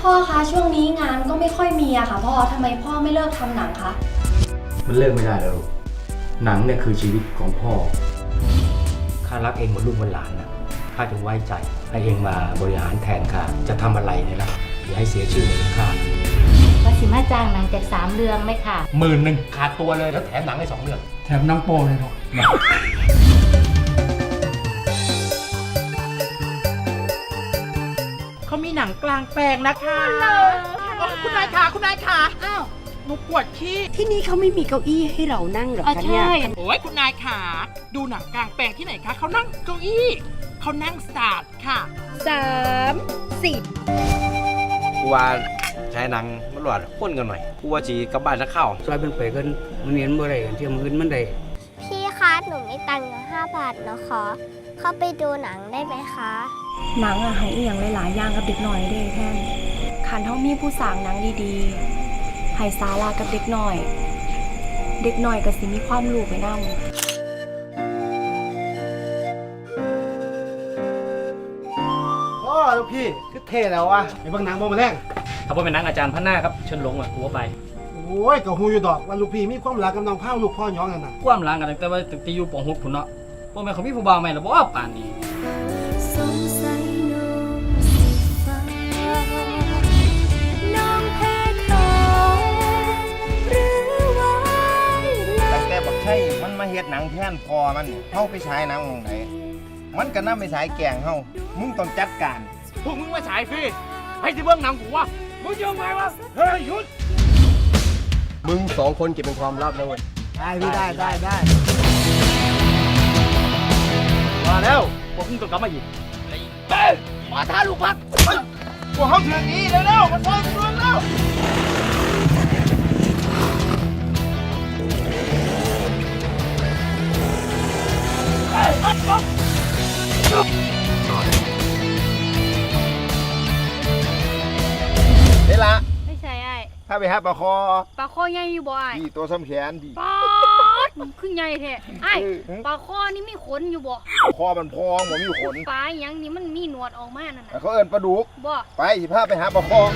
พ่อคะช่วงนี้งานก็ไม่ค่อยมีอะค่ะพ่อทำไมพ่อไม่เลิกทำหนังคะ มันเลิกไม่ได้แล้วลูกหนังเนี่ยคือชีวิตของพ่อ ข้ารักเองเหมือนลูกเหมือนหลานนะข้าจึงไว้ใจ ให้เองมาบริหารแทนข้าจะทำอะไรเนี่ยนะอย่าให้เสียชื่อในข้าว่าสิมาจ้างหนังจากสามเรื่องไหมค่ะ หมื่นหนึ่งขาดตัวเลยแล้วแถมหนังให้สองเรื่อง แถมน้ำโปเลยเนาะ เขามีหนังกลางแปลงนะคะอ๋อคุณนายขาคุณนายขาอ้าวหนูปวดขี้ที่นี่เขาไม่มีเก้าอี้ให้เรานั่งหรออ๋อคะเนี่ยใช่โอ้ยคุณนายขาดูหนังกลางแปลงที่ไหนคะเขานั่งเก้าอี้เขานั่งสตาร์ทค่ะสามสี่กูว่าใช้หนังมันหลอดพ่นกันหน่อยกูว่าจีกลับบ้านจะเข้าซอยเป็นไปกันมันเห็นเมื่อไรกันที่มือมันได้พี่คะหนูมีตังค์อยู่ห้าบาทนะคะเข้าไปดูหนังได้ไหมคะ หนังอะให้อีหยังหลายๆอย่างกับเด็กหน่อยเด้แทนขันเท่ามีผู้สร้างหนังดีๆให้สารากับเด็กหน่อย เด็กหน่อยก็สิมีความรู้ไปนำพ่อลูกพี่คือเท่แล้ววะไอ้บางหนังบ่มาแรงถ้าเป็นหนังอาจารย์พันหน้าครับเชิญหลงอะหัวไปโอ้ยก็ฮู้อยู่ดอกว่าลูกพี่มีความรักกับน้องเผาลูกพ่อย้องนั่นน่ะความล้างกันตั้งแต่ว่าตีอยู่ปองหกผุนเนาะพ่อแม่เขามีผู้บ่าวใหม่แล้วบ่ว่าป่านนี้ มันมาเฮ็ดหนังแทนพอมันเฮาไปฉายหนังหมองไหนมันก็นำไปฉายแกล้งเฮามึงต้องจัดการ พวกมึงมาฉายฟรีให้ที่เบื้องหนังกูวะมึงยังไงวะเฮ้ยหยุด มึงสองคนเก็บเป็นความลับนะเว้ยได้พี่ได้ได้ได้มาแล้วพวกมึงต้องกลับมาอีกมาท่าลูกพักพวกเฮาถึงนี้เร็วๆมาซอยกันเร็วเวลาไม่ใช่ไอ้ถ้าไปหาปลาคอปลาข้อใหญ่อยู่บ่ไอ้ดีตัวซ้ำแขนดีปาดมันขึ้นใหญ่แท้ไอ้ปลาข้อนี่มีขนอยู่บ่คอมันพองบ่มีขนปลาอหยังนี่มันมีหนวดออกมานั่นน่ะเขาเอิ้นปลาดุกบ่ไปสิพาไปหาปลาคอป